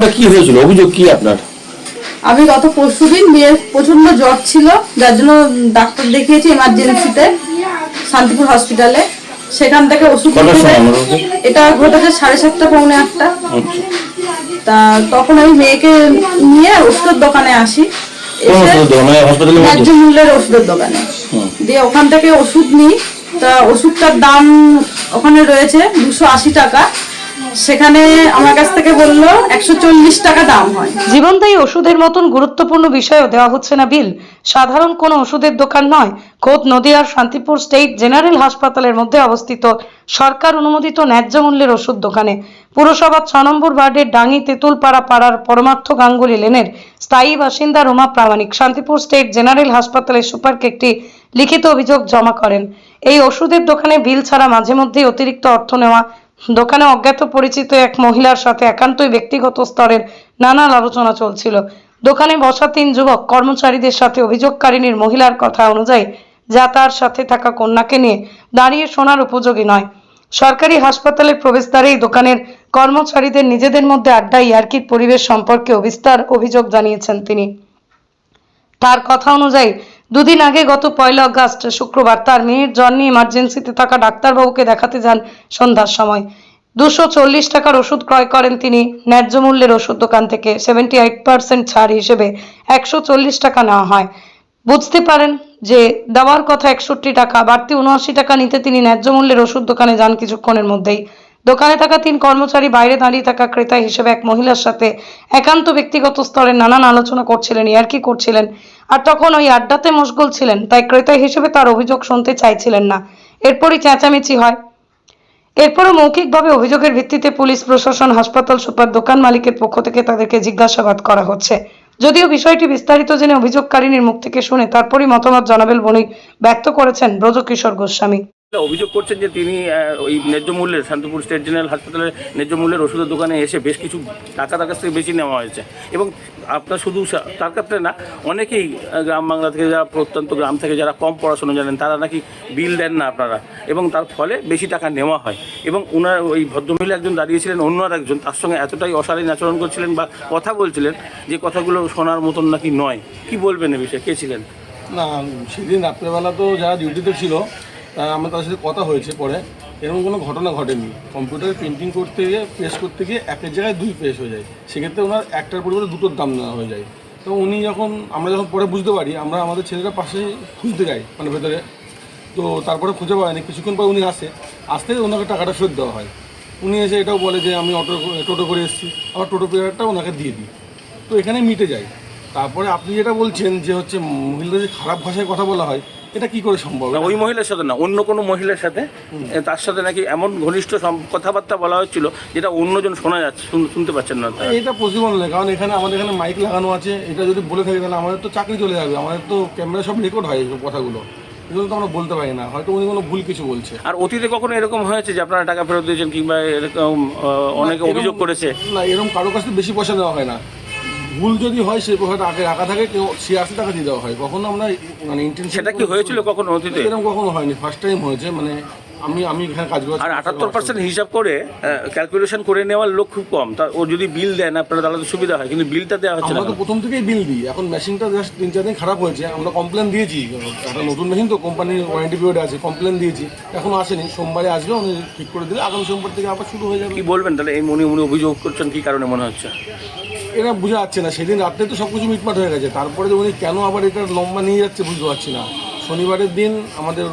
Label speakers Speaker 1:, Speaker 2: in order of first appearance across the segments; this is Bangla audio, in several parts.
Speaker 1: কি হয়েছিল? অভিযোগ কি আপনার?
Speaker 2: আমি গত পরশুদিন মেয়ের প্রচণ্ড জ্বর ছিল যার জন্য ডাক্তার দেখিয়েছি এমার্জেন্সিতে শান্তিপুর হসপিটালে সেখান থেকে ওষুধ? এটা ঘটেছে সাড়ে সাতটা পৌনে আটটা।
Speaker 1: আচ্ছা।
Speaker 2: তা তখন আমি মেয়েকে নিয়ে ওষুধের দোকানে আসি।
Speaker 1: মানে
Speaker 2: ন্যায্য মূল্যের ওষুধের দোকানে। দিয়ে ওখান থেকে ওষুধ নিই। তা ওষুধটার দাম ওখানে রয়েছে দুশো আশি টাকা। সেখানে আমার কাছ থেকে বলল, একশো চল্লিশ টাকা দাম হয়।
Speaker 3: জীবনদায়ী ওষুধের মতন গুরুত্বপূর্ণ বিষয়ও দেওয়া হচ্ছে না বিল। সাধারণ কোনো ওষুধের দোকান নয়। খোদ নদিয়ার শান্তিপুর স্টেট জেনারেল হাসপাতালের মধ্যে অবস্থিত সরকার অনুমোদিত ন্যায্য মূল্যের ওষুধ দোকানে। পুরসভার ছ নম্বর ওয়ার্ডের তেঁতুলপাড়া পাড়ার পরমার্থ গাঙ্গুলি লেনের স্থায়ী বাসিন্দা রোমা প্রামাণিক শান্তিপুর স্টেট জেনারেল হাসপাতালের সুপারকে একটি লিখিত অভিযোগ জমা করেন। এই ওষুধের দোকানে বিল ছাড়া মাঝে মধ্যেই অতিরিক্ত অর্থ নেওয়া দোকানে অজ্ঞাত পরিচিত এক মহিলার সাথে একান্তই ব্যক্তিগত স্তরের নানান আলোচনা চলছিল। দোকানে বসা তিন যুবক কর্মচারীদের সাথে অভিযোগকারিনীর মহিলার কথা অনুযায়ী যা তার সাথে থাকা কন্যাকে নিয়ে দাঁড়িয়ে শোনার উপযোগী নয়। সরকারি হাসপাতালের প্রবেশদ্বারে এই দোকানের কর্মচারীদের নিজেদের মধ্যে আড্ডা ইয়ার্কির পরিবেশ সম্পর্কে বিস্তার অভিযোগ জানিয়েছেন তিনি। তার কথা অনুযায়ী দুদিন আগে গত পয়লা আগস্ট, শুক্রবার, তার মেয়ের জ্বর নিয়ে ইমার্জেন্সিতে থাকা ডাক্তারবাবুকে দেখাতে যান সন্ধ্যার সময়। দুশো চল্লিশ টাকার ওষুধ ক্রয় করেন তিনি। ন্যায্য মূল্যের ওষুধ দোকান থেকে সেভেন্টি এইট পার্সেন্ট ছাড় হিসেবে একশো চল্লিশ টাকা নেওয়া হয়। বুঝতে পারেন যে দেওয়ার কথা একষট্টি টাকা, বাড়তি উনআশি টাকা নিতে তিনি ন্যায্য মূল্যের ওষুধ দোকানে যান কিছুক্ষণের মধ্যেই। দোকানে থাকা তিন কর্মচারী বাইরে দাঁড়িয়ে থাকা ক্রেতা হিসেবে এক মহিলার সাথে একান্ত ব্যক্তিগত স্তরে নানান আলোচনা করছিলেন, ইয়ার্কি করছিলেন। আর তখন ওই আড্ডাতে মশগুল ছিলেন, তাই ক্রেতা হিসেবে তার অভিযোগ শুনতে চাইছিলেন না। এরপরই চেঁচামেচি হয়। এরপরও মৌখিকভাবে অভিযোগের ভিত্তিতে পুলিশ, প্রশাসন, হাসপাতাল, সুপার দোকান মালিকের পক্ষ থেকে তাদেরকে জিজ্ঞাসাবাদ করা হচ্ছে। যদিও বিষয়টি বিস্তারিত জেনে অভিযোগকারিনীর মুখ থেকে শুনে তারপরই মতামত জানাবেন বলেই ব্যক্ত করেছেন ব্রজকিশোর গোস্বামী।
Speaker 4: অভিযোগ করছেন যে তিনি ওই ন্যায্য মূল্যের শান্তিপুর স্টেট জেনারেল হাসপাতালের ন্যায্য মূল্যের ওষুধের দোকানে এসে বেশ কিছু টাকা তার কাছ থেকে বেশি নেওয়া হয়েছে। এবং আপনার শুধু তার ক্ষেত্রে না, অনেকেই গ্রাম বাংলা থেকে যারা প্রত্যন্ত গ্রাম থেকে যারা কম পড়াশোনা জানেন, তারা নাকি বিল দেন না আপনারা। এবং তার ফলে বেশি টাকা নেওয়া হয়। এবং ওনার ওই ভদ্রমহিলা একজন দাঁড়িয়েছিলেন, অন্য আর একজন, তার সঙ্গে এতটাই অশালীন আচরণ করছিলেন বা কথা বলছিলেন যে কথাগুলো শোনার মতন নাকি নয়। কি বলবেন এ বিষয়ে? কে ছিলেন?
Speaker 5: না, সেদিন রাত্রেবেলা তো যারা ডিউটিতে ছিল আমার তাদের সাথে কথা হয়েছে পরে। এরকম কোনো ঘটনা ঘটেনি। কম্পিউটারে প্রিন্টিং করতে গিয়ে প্রেস করতে গিয়ে একের জায়গায় দুই প্রেস হয়ে যায়। সেক্ষেত্রে ওনার একটার পরিবর্তে দুটোর দাম নেওয়া হয়ে যায়। তো উনি যখন, আমরা যখন পরে বুঝতে পারি, আমরা আমাদের ছেলেরা পাশে খুঁজতে যাই মানে ভেতরে। তো তারপরে খুঁজে পাইনি কিছুক্ষণ পর উনি আসে। আসতে ওনাকে টাকাটা ফেরত দেওয়া হয়। উনি এসে এটাও বলে যে, আমি অটো, টোটো করে এসেছি। আবার টোটো পেয়ারটা ওনাকে দিয়ে দিই তো এখানে মিটে যায়। তারপরে আপনি যেটা বলছেন যে, হচ্ছে মহিলাদের খারাপ ভাষায় কথা বলা হয় এটা কি করে সম্ভব?
Speaker 4: না ওই মহিলার সাথে না অন্য কোনো মহিলার সাথে তার সাথে নাকি এমন ঘনিষ্ঠ কথাবার্তা বলা হচ্ছিল যেটা অন্যজন শোনা যাচ্ছে শুনতে পাচ্ছেন না।
Speaker 5: এটা পসিবল নয় কারণ এখানে আমাদের এখানে মাইক লাগানো আছে এটা যদি বলে থাকি তাহলে আমাদের তো চাকরি চলে যাবে আমাদের তো ক্যামেরা সব রেকর্ড হয় এইসব কথাগুলো। এগুলো তো আমরা বলতে পারি না হয়তো উনি কোনো ভুল কিছু বলছে।
Speaker 4: আর অতীতে কখনো এরকম হয়েছে যে আপনারা টাকা ফেরত দিয়েছেন কিংবা এরকম অনেকে অভিযোগ করেছে?
Speaker 5: না এরকম কারও কাছ বেশি পয়সা দেওয়া হয় না। ভুল যদি হয় সে পয়সাটা আগে রাখা থাকে কেউ সে আশি টাকা দিয়ে দেওয়া হয়। কখনো আমরা মানে ইন্টেনশন
Speaker 4: সেটা কি হয়েছিল কখনো অতীতে?
Speaker 5: এরকম কখনো হয়নি ফার্স্ট টাইম হয়েছে মানে আমি আমি এখানে কাজ করছি।
Speaker 4: আর আটাত্তর পার্সেন্ট হিসাব করে ক্যালকুলেশন করে নেওয়ার লোক খুব কম। তা ও যদি বিল দেন আপনারা তাহলে তো সুবিধা হয় কিন্তু বিলটা দেওয়া হচ্ছে না
Speaker 5: আমরা তো প্রথম থেকেই বিল দিই। এখন মেশিনটা জাস্ট তিন চার দিন খারাপ হয়েছে আমরা কমপ্লেন দিয়েছি। একটা নতুন মেশিন তো কোম্পানির ওয়ারেন্টি পিরিয়ড আছে কমপ্লেন দিয়েছি। এখনও আসেনি সোমবারে আসবে উনি ঠিক করে দিলে আগামী সোমবার থেকে আবার শুরু হয়ে যাবে।
Speaker 4: কি বলবেন তাহলে? এই মনে উনি অভিযোগ করছেন কি কারণে মনে হচ্ছে?
Speaker 5: এরা বোঝা যাচ্ছে না। সেদিন রাত্রে তো সব কিছু মিটমাট হয়ে গেছে। তারপরে যে উনি কেন আবার এটা লম্বা নিয়ে যাচ্ছে বুঝতে পারছি না। শনিবারের দিন আমাদের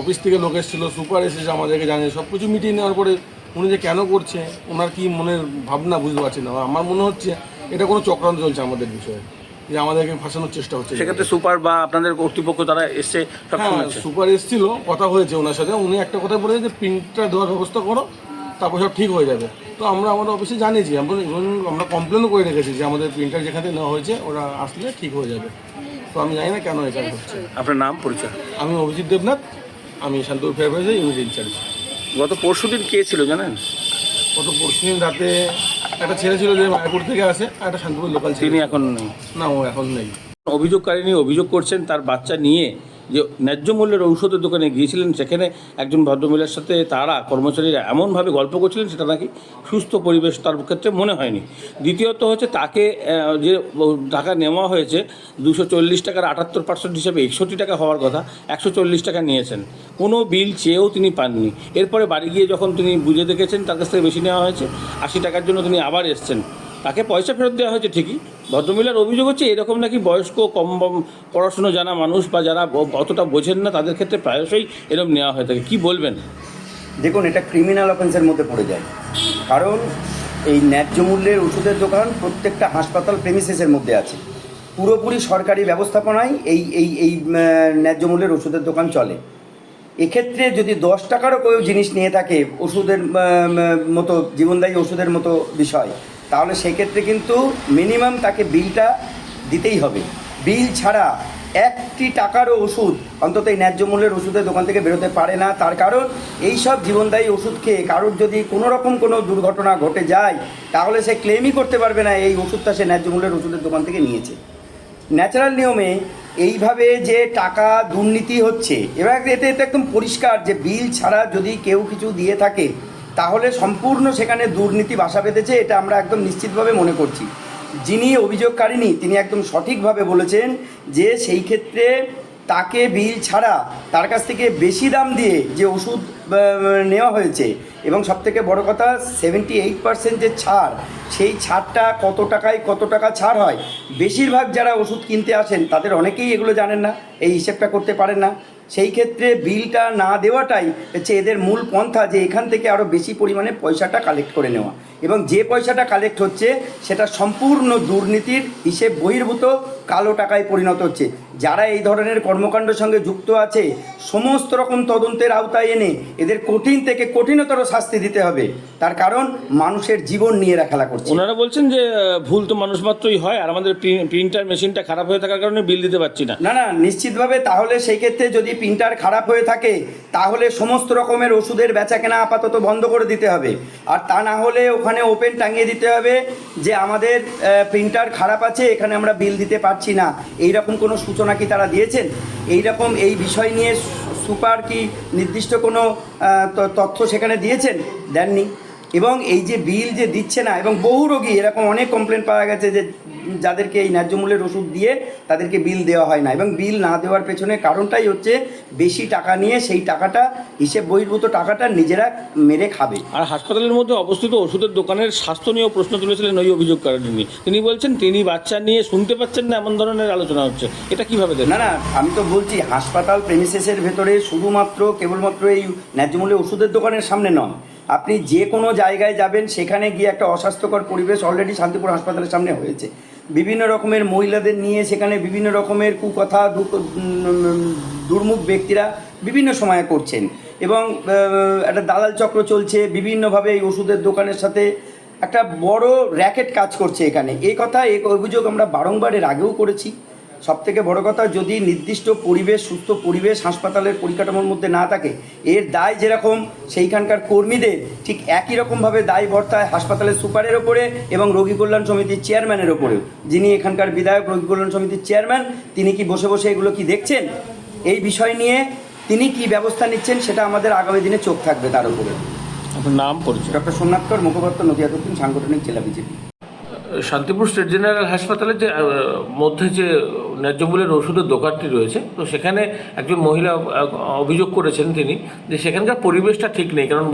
Speaker 5: অফিস থেকে লোক এসেছিল সুপার এসেছে আমাদেরকে জানিয়ে সব কিছু মিটিয়ে নেওয়ার পরে উনি যে কেন করছে ওনার কি মনের ভাবনা বুঝতে পারছি না। আমার মনে হচ্ছে এটা কোনো চক্রান্ত চলছে আমাদের বিষয়ে যে আমাদেরকে ফাঁসানোর চেষ্টা হচ্ছে।
Speaker 4: সেক্ষেত্রে সুপার বা আপনাদের কর্তৃপক্ষ তারা এসছে
Speaker 5: হ্যাঁ সুপার এসেছিল কথা হয়েছে ওনার সাথে। উনি একটা কথা বলেছে যে প্রিন্টটা দেওয়ার ব্যবস্থা করো তারপর সব ঠিক হয়ে যাবে। তো আমরা আমাদের অফিসে জানিয়েছি আমরা আমরা কমপ্লেনও করে রেখেছি যে আমাদের প্রিন্টার যেখান থেকে নেওয়া হয়েছে ওরা আসলে ঠিক হয়ে যাবে। তো আমি জানি না কেন এটা হচ্ছে।
Speaker 4: আপনার নাম পরিচয়?
Speaker 5: আমি অভিজিৎ দেবনাথ আমি শান্তপুর ফেয়ারপ্রাইজের ইউনিট ইনচার্জ
Speaker 4: গত পরশু দিন কে ছিল জানেন?
Speaker 5: গত পরশু দিন রাতে একটা ছেলে ছিল যে মায়াপুর থেকে আসে আর একটা শান্তপুর লোকাল ছিল।
Speaker 4: তিনি এখন নেই।
Speaker 5: না ও এখন নেই।
Speaker 4: অভিযোগকারিনী অভিযোগ করছেন তার বাচ্চা নিয়ে যে ন্যায্য মূল্যের ঔষধের দোকানে গিয়েছিলেন, সেখানে একজন ভদ্রমহিলার সাথে তারা কর্মচারীরা এমনভাবে গল্প করছিলেন, সেটা নাকি সুস্থ পরিবেশ তার ক্ষেত্রে মনে হয়নি। দ্বিতীয়ত হচ্ছে তাকে যে টাকা নেওয়া হয়েছে, দুশো চল্লিশ টাকার আটাত্তর পার্সেন্ট হিসাবে একষট্টি টাকা হওয়ার কথা, একশো চল্লিশ টাকা নিয়েছেন। কোনো বিল চেয়েও তিনি পাননি। এরপরে বাড়ি গিয়ে যখন তিনি বুঝে দেখেছেন তার কাছ থেকে বেশি নেওয়া হয়েছে, আশি টাকার জন্য তিনি আবার এসছেন। তাকে পয়সা ফেরত দেওয়া হয়েছে ঠিকই। ভদ্রমহিলার অভিযোগ হচ্ছে এরকম নাকি বয়স্ক, কম পড়াশুনো জানা মানুষ বা যারা অতটা বোঝেন না, তাদের ক্ষেত্রে প্রায়শই এরকম নেওয়া হয়ে থাকে। কী বলবেন?
Speaker 6: দেখুন, এটা ক্রিমিনাল অফেন্সের মধ্যে পড়ে যায়। কারণ এই ন্যায্য মূল্যের ওষুধের দোকান প্রত্যেকটা হাসপাতাল প্রেমিসেসের মধ্যে আছে। পুরোপুরি সরকারি ব্যবস্থাপনায় এই এই এই ন্যায্য মূল্যের ওষুধের দোকান চলে। এক্ষেত্রে যদি দশ টাকারও কেউ জিনিস নিয়ে থাকে, ওষুধের মতো, জীবনদায়ী ওষুধের মতো বিষয় তাহলে সেক্ষেত্রে কিন্তু মিনিমাম তাকে বিলটা দিতেই হবে। বিল ছাড়া একটি টাকারও ওষুধ, অন্তত এই ন্যায্য মূল্যের ওষুধের দোকান থেকে বেরোতে পারে না। তার কারণ এই সব জীবনদায়ী ওষুধ খেয়ে কারোর যদি কোনো রকম কোনো দুর্ঘটনা ঘটে যায়, তাহলে সে ক্লেমই করতে পারবে না এই ওষুধটা সে ন্যায্য মূল্যের ওষুধের দোকান থেকে নিয়েছে। ন্যাচারাল নিয়মে এইভাবে যে টাকা দুর্নীতি হচ্ছে, এবার এটা এটা একদম পরিষ্কার যে বিল ছাড়া যদি কেউ কিছু দিয়ে থাকে তাহলে সম্পূর্ণ সেখানে দুর্নীতি বাসা বেঁধেছে, এটা আমরা একদম নিশ্চিতভাবে মনে করছি। যিনি অভিযোগকারিনী তিনি একদম সঠিকভাবে বলেছেন যে সেই ক্ষেত্রে তাকে বিল ছাড়া তার কাছ থেকে বেশি দাম দিয়ে যে ওষুধ নেওয়া হয়েছে এবং সবথেকে বড় কথা সেভেন্টি এইট পার্সেন্ট যে ছাড়, সেই ছাড়টা কত টাকায় কত টাকা ছাড় হয়? বেশিরভাগ যারা ওষুধ কিনতে আসেন, তাদের অনেকেই এগুলো জানেন না, এই হিসেবটা করতে পারেন না। সেই ক্ষেত্রে বিলটা না দেওয়াটাই হচ্ছে এদের মূল পন্থা যে এখান থেকে আরও বেশি পরিমাণে পয়সাটা কালেক্ট করে নেওয়া। এবং যে পয়সাটা কালেক্ট হচ্ছে, সেটা সম্পূর্ণ দুর্নীতির হিসেব বহির্ভূত কালো টাকায় পরিণত হচ্ছে। যারা এই ধরনের কর্মকাণ্ডের সঙ্গে যুক্ত আছে সমস্ত রকম তদন্তের আওতায় এনে এদের কঠিন থেকে কঠিনতর শাস্তি দিতে হবে। তার কারণ মানুষের জীবন নিয়ে এরা খেলা করছে।
Speaker 4: ওনারা বলছেন যে ভুল তো মানুষ মাত্রই হয় আর আমাদের প্রিন্টার মেশিনটা খারাপ হয়ে থাকার কারণে বিল দিতে পারছি না।
Speaker 6: না না নিশ্চিতভাবে তাহলে সেই ক্ষেত্রে যদি প্রিন্টার খারাপ হয়ে থাকে তাহলে সমস্ত রকমের ওষুধের বেচা কেনা আপাতত বন্ধ করে দিতে হবে। আর তা না হলে ওখানে ওপেন টাঙিয়ে দিতে হবে যে আমাদের প্রিন্টার খারাপ আছে এখানে আমরা বিল দিতে পারছি না। এই রকম কোনো সূচনা কি তারা দিয়েছেন? এই রকম এই বিষয় নিয়ে সুপার কি নির্দিষ্ট কোনো তথ্য সেখানে দিয়েছেন? দেননি। এবং এই যে বিল যে দিচ্ছে না, এবং বহু রোগী এরকম অনেক কমপ্লেন পাওয়া গেছে যে যাদেরকে এই ন্যায্য মূল্যের ওষুধ দিয়ে তাদেরকে বিল দেওয়া হয় না। এবং বিল না দেওয়ার পেছনে কারণটাই হচ্ছে বেশি টাকা নিয়ে সেই টাকাটা হিসেব বহির্ভূত টাকাটা নিজেরা মেরে খাবে।
Speaker 4: আর হাসপাতালের মধ্যে অবস্থিত ওষুধের দোকানের স্বাস্থ্য নিয়েও প্রশ্ন তুলেছিলেন ওই অভিযোগ অভিযোগকারী তিনি বলছেন তিনি বাচ্চা নিয়ে শুনতে পাচ্ছেন না এমন ধরনের আলোচনা হচ্ছে। এটা কীভাবে
Speaker 6: না না আমি তো বলছি হাসপাতাল প্রেমিসেসের ভেতরে শুধুমাত্র কেবলমাত্র এই ন্যায্য মূল্যে ওষুধের দোকানের সামনে নয়। আপনি যে কোনো জায়গায় যাবেন সেখানে গিয়ে একটা অস্বাস্থ্যকর পরিবেশ অলরেডি শান্তিপুর হাসপাতালের সামনে হয়েছে। বিভিন্ন রকমের মহিলাদের নিয়ে সেখানে বিভিন্ন রকমের কুকথা দুর্মুখ ব্যক্তিরা বিভিন্ন সময়ে করছেন। এবং একটা দালাল চক্র চলছে, বিভিন্নভাবে এই ওষুধের দোকানের সাথে একটা বড় র্যাকেট কাজ করছে এখানে। এই কথা এই অভিযোগ আমরা বারংবার এর আগেও করেছি। সব থেকে বড় কথা যদি নির্দিষ্ট পরিবেশ সুস্থ পরিবেশ হাসপাতালের পরিকাঠামোর মধ্যে না থাকে এর দায় যেরকম সেইখানকার কর্মীদের ঠিক একই রকমভাবে দায় বর্তায় হাসপাতালের সুপারের ওপরে এবং রোগী কল্যাণ সমিতির চেয়ারম্যানের ওপরেও। যিনি এখানকার বিধায়ক রোগী কল্যাণ সমিতির চেয়ারম্যান তিনি কি বসে বসে এগুলো কি দেখছেন? এই বিষয় নিয়ে তিনি কি ব্যবস্থা নিচ্ছেন সেটা আমাদের আগামী দিনে চোখ থাকবে তার উপরে।
Speaker 4: আপনার নাম পরিচয়?
Speaker 6: ডক্টর সোমনাথকর মুখপাত্র নদিয়া দক্ষিণ সাংগঠনিক জেলা বিজেপি।
Speaker 4: শান্তিপুর স্টেট জেনারেল হাসপাতালে যে মধ্যে যে ন্যায্য মূল্যের ওষুধের দোকানটি রয়েছে, তো সেখানে একজন মহিলা অভিযোগ করেছেন তিনি যে সেখানকার পরিবেশটা ঠিক নেই, কারণ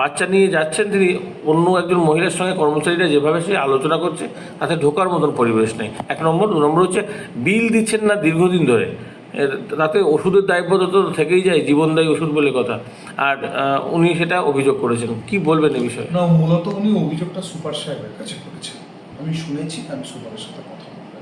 Speaker 4: বাচ্চা নিয়ে যাচ্ছেন তিনি, অন্য একজন মহিলার সঙ্গে কর্মচারীরা যেভাবে সে আলোচনা করছে, তাতে ঢোকার মতন পরিবেশ নেই। এক নম্বর। দু নম্বর হচ্ছে, বিল দিচ্ছেন না দীর্ঘদিন ধরে। তাতে ওষুধের দায়বদ্ধতা তো থেকেই যায়, জীবনদায়ী ওষুধ বলে কথা। আর উনি সেটা অভিযোগ করেছেন। কি বলবেন এই বিষয়ে?
Speaker 7: না, মূলত উনি অভিযোগটা সুপার সাহেবের কাছে করেছেন। আমি শুনেছি আমি সুপারের সাথে কথা বলব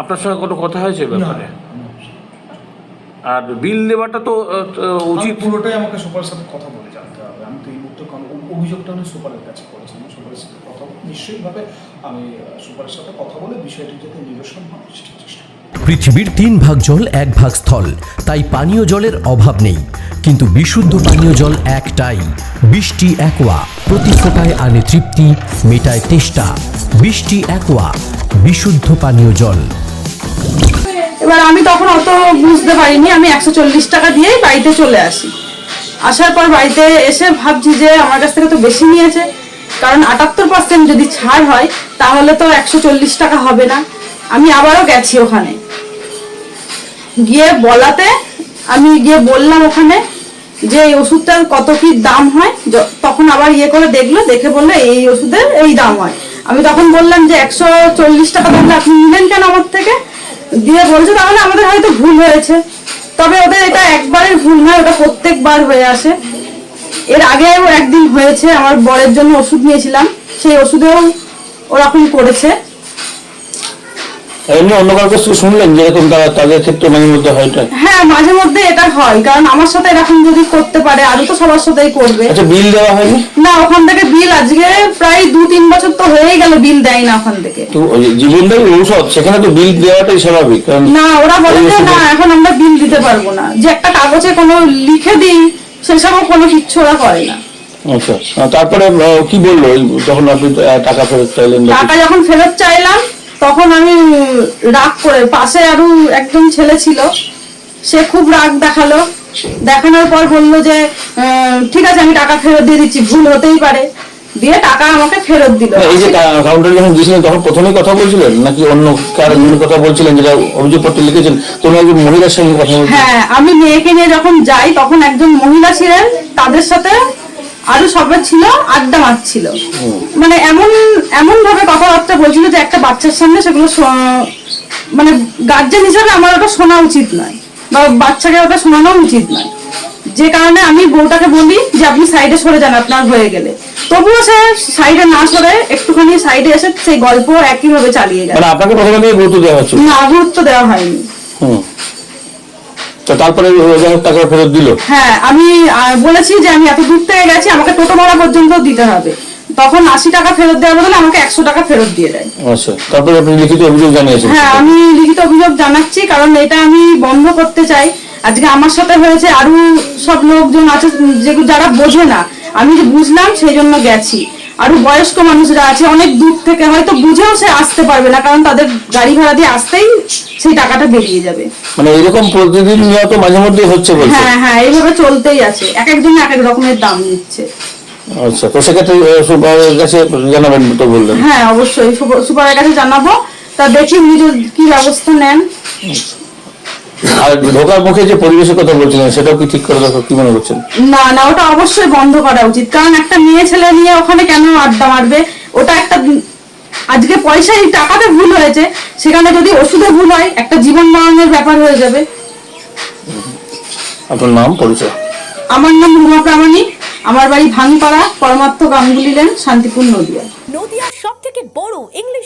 Speaker 4: আপনার সঙ্গে কোনো কথা হয়েছে ব্যাপারে? আর বিল দেওয়াটা তো
Speaker 7: উচিত। পুরোটাই আমাকে সুপারের সাথে কথা বলে জানতে হবে। আমি তো এই মুহূর্তে কারণ অভিযোগটা আমি সুপারের কাছে করেছি। আমি সুপারের সাথে কথা নিশ্চয়ইভাবে আমি সুপারের সাথে কথা বলে বিষয়টি যাতে নিরসন হয় সেটা চেষ্টা।
Speaker 8: পৃথিবীর তিন ভাগ জল, এক ভাগ স্থল। তাই পানীয় জলের অভাব নেই। কিন্তু বিশুদ্ধ পানীয় জল একটাই। বৃষ্টি একোয়া। প্রতি ফোটায় আনে তৃপ্তি, মেটায় তেষ্টা। বৃষ্টি একোয়া। বিশুদ্ধ পানীয় জল।
Speaker 2: এবার আমি তখন অত বুঝতে পারিনি। আমি একশো চল্লিশ টাকা দিয়েই বাড়িতে চলে আসি। আসার পর বাড়িতে এসে ভাবছি যে আমার কাছ থেকে তো বেশি নিয়েছে। কারণ আটাত্তর পার্সেন্ট যদি ছাড় হয়, তাহলে তো একশো চল্লিশ টাকা হবে না। আমি আবারও গেছি ওখানে। গিয়ে বলাতে, আমি গিয়ে বললাম ওখানে যে এই ওষুধটার কত কি দাম হয়। তখন আবার ইয়ে করে দেখল, দেখে বলল এই ওষুধের এই দাম হয়। আমি তখন বললাম যে একশো চল্লিশ টাকা তাহলে আপনি নিলেন কেন আমার থেকে? দিয়ে বলছে, তাহলে আমাদের হয়তো ভুল হয়েছে। তবে ওদের এটা একবারের ভুল নয়, ওটা প্রত্যেকবার হয়ে আসে। এর আগেও একদিন হয়েছে, আমার বরের জন্য ওষুধ নিয়েছিলাম। সেই ওষুধেও ওরকম করেছে।
Speaker 4: এমনি অন্য থেকে শুনলেন যে এরকম তারা তাদের ক্ষেত্রে মাঝে মধ্যে হয় এটা?
Speaker 2: হ্যাঁ মাঝে মধ্যে এটা হয়। কারণ আমার সাথে এরকম যদি করতে পারে আরও তো সবার সাথেই করবে।
Speaker 4: আচ্ছা বিল দেওয়া হয়নি?
Speaker 2: না ওখান থেকে বিল আজকে প্রায় দু তিন বছর তো হয়েই গেল বিল দেয় না ওখান থেকে।
Speaker 4: তো যে ঔষধ সেখানে তো বিল দেওয়াটাই স্বাভাবিক
Speaker 2: না ওরা বলে যে না এখন আমরা বিল দিতে পারব না। যে একটা কাগজে কোনো লিখে দিই সেসবও কোনো কিচ্ছু ওরা করে না।
Speaker 4: আচ্ছা তারপরে কি বলল? যখন আপনি টাকা ফেরত চাইলেন
Speaker 2: টাকা যখন ফেরত চাইলাম তখন আমি রাগ করে পাশে আরও একজন ছেলে ছিল সে খুব রাগ দেখাল। দেখানোর পর বলল যে ঠিক আছে আমি টাকা ফেরত দিয়ে দিচ্ছি ভুল হতেই পারে। দিয়ে টাকা আমাকে ফেরত দিল।
Speaker 4: এই যে কাউন্টারে যখন গিয়েছিলেন তখন প্রথমেই কথা বলছিলেন? নাকি অন্য জন্য কথা বলছিলেন যেটা অভিযোগপত্রে লিখেছেন? কোনো একজন মহিলার সঙ্গে কথা বলছিলেন
Speaker 2: হ্যাঁ আমি মেয়েকে নিয়ে যখন যাই তখন একজন মহিলা ছিলেন তাদের সাথে আরও সবাই ছিল আড্ডা মারছিল মানে এমন এমন ভাবে কথাবার্তা বলছিল যে একটা বাচ্চার সামনে সেগুলো মানে গার্জেন হিসাবে আমার ওটা শোনা উচিত নয় বা বাচ্চাকে ওটা শোনানো উচিত নয়। যে কারণে আমি বউটাকে বলি যে আপনি সাইডে সরে যান আপনার হয়ে গেলে। তবুও সে সাইডে না সরে একটুখানি সাইডে এসে সেই গল্প একইভাবে চালিয়ে গেল।
Speaker 4: মানে আপনাকে প্রথমে গুরুত্ব দেওয়া হচ্ছে
Speaker 2: না গুরুত্ব দেওয়া হয়নি।
Speaker 4: হুম। তো তারপরে ওই টাকা ফেরত দিল।
Speaker 2: হ্যাঁ আমি বলেছি যে আমি এত দূর থেকে গেছি আমাকে টোটো ভাড়া পর্যন্ত দিতে হবে। তখন আশি টাকা ফেরত দেওয়ার বদলে আমাকে একশো টাকা ফেরত দিয়ে দেয়।
Speaker 4: আচ্ছা তারপরে আপনি লিখিত অভিযোগ জানিয়েছেন।
Speaker 2: হ্যাঁ আমি লিখিত অভিযোগ জানাচ্ছি কারণ এটা আমি বন্ধ করতে চাই। আজকে আমার সাথে হয়েছে আরও সব লোকজন আছে যেগুলো যারা বোঝে না। আমি যে বুঝলাম সেই জন্য গেছি। আরও বয়স্ক মানুষরা আছে অনেক দূর থেকে হয়তো বুঝেও সে আসতে পারবে না কারণ তাদের গাড়ি ভাড়া দিয়ে আসতেই সেই টাকাটা বেরিয়ে যাবে।
Speaker 4: মানে এরকম প্রতিদিন নিয়ত মাঝে মধ্যে হচ্ছে বলছে?
Speaker 2: হ্যাঁ হ্যাঁ এইভাবে চলতেই আছে এক একজন এক এক রকমের দাম নিচ্ছে।
Speaker 4: আচ্ছা তো সেক্ষেত্রে সুপারের কাছে জানাবেন তো বললেন।
Speaker 2: হ্যাঁ অবশ্যই সুপ- সুপারের কাছে জানাব তা দেখি উনি কি ব্যবস্থা নেন।
Speaker 4: আর ঢোকার মুখে যে পরিবেশের কথা বলছিলেন সেটাও কি ঠিক করে রাখো কি মনে করছেন?
Speaker 2: না না ওটা অবশ্যই বন্ধ করা উচিত। কারণ একটা মেয়ে ছেলে নিয়ে ওখানে কেন আড্ডা মারবে? ওটা একটা আজকে পয়সায় টাকাতে ভুল হয়েছে সেখানে যদি ওষুধে ভুল হয় একটা জীবন মরণের ব্যাপার হয়ে যাবে।
Speaker 4: আপনার নাম পরিচয়?
Speaker 2: আমার নাম রুমা প্রামাণিক। আমার বাড়ি ভাঙপাড়া পরমার্থ গাঙ্গুলি লেন শান্তিপুর নদিয়া
Speaker 9: নদিয়ার সব থেকে বড় English